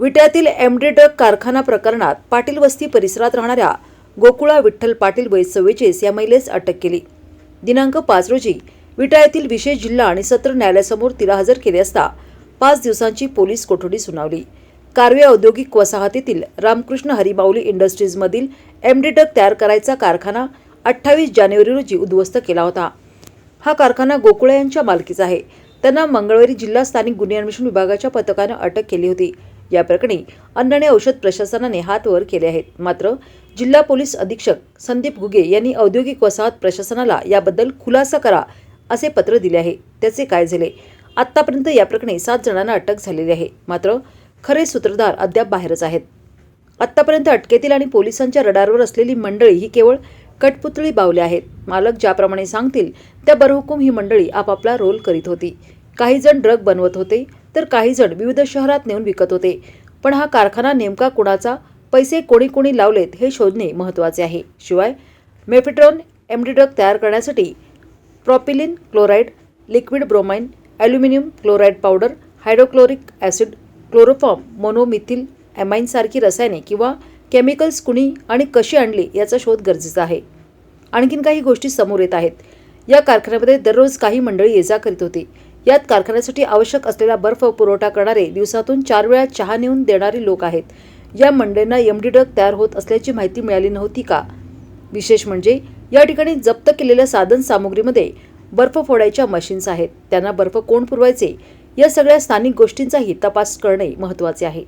विट्यातील MD drug कारखाना प्रकरणात पाटील वस्ती परिसरात राहणाऱ्या गोकुळा विठ्ठल पाटील वय चव्वेचाळीस या महिलेस अटक केली. दिनांक पाच रोजी विटा येथील विशेष जिल्हा आणि सत्र न्यायालयासमोर तिला हजर केले असता पाच दिवसांची पोलीस कोठडी सुनावली. कारवे औद्योगिक वसाहतीतील रामकृष्ण हरिबावली इंडस्ट्रीजमधील एमडी ड्रग तयार करायचा कारखाना अठ्ठावीस जानेवारी रोजी उद्ध्वस्त केला होता. हा कारखाना गोकुळे यांच्या मालकीचा आहे. त्यांना मंगळवारी जिल्हा स्थानिक गुन्हे अन्वेषण विभागाच्या पथकानं अटक केली होती. या प्रकरणी अन्न आणि औषध प्रशासनाने हात वर केले आहेत. मात्र जिल्हा पोलीस अधीक्षक संदीप घुगे यांनी औद्योगिक वसाहत प्रशासनाला याबद्दल खुलासा करा असे पत्र दिले आहे. त्याचे काय झाले? आत्तापर्यंत या प्रकरणी सात जणांना अटक झालेली आहे. मात्र खरे सूत्रधार अद्याप बाहेरच आहेत. आत्तापर्यंत अटकेतील आणि पोलिसांच्या रडारवर असलेली मंडळी ही केवळ कटपुतळी बावले आहेत. मालक ज्याप्रमाणे सांगतील त्या बरहुकूम ही मंडळी आपापला रोल करीत होती. काही जण ड्रग बनवत होते तर काही जण विविध शहरात नेऊन विकत होते. पण हा कारखाना नेमका कुणाचा? पैसे कोणी कोणी लावलेत हे शोधणे महत्त्वाचे आहे. शिवाय मेफिट्रॉन एमडी ड्रग तयार करण्यासाठी propylene chloride liquid bromine aluminium chloride powder hydrochloric acid chloroform monomethyl ॲमाइनसारखी रसायने किंवा केमिकल्स कुणी आणि कशी आणली याचा शोध गरजेचा आहे. आणखीन काही गोष्टी समोर येत आहेत. या कारखान्यामध्ये दररोज काही मंडळी ये जा करीत होती. यात कारखान्यासाठी आवश्यक असलेला बर्फ पुरवठा करणारे दिवसातून चार वेळा चहा नेऊन देणारे लोक आहेत. या मंडळींना एमडी ड्रग तयार होत असल्याची माहिती मिळाली नव्हती का? विशेष म्हणजे या ठिकाणी जप्त केलेल्या साधन सामुग्रीमध्ये बर्फ फोडायच्या मशीन्स आहेत. त्यांना बर्फ कोण पुरवायचे? या सगळ्या स्थानिक गोष्टींचाही तपास करणे महत्त्वाचे आहे.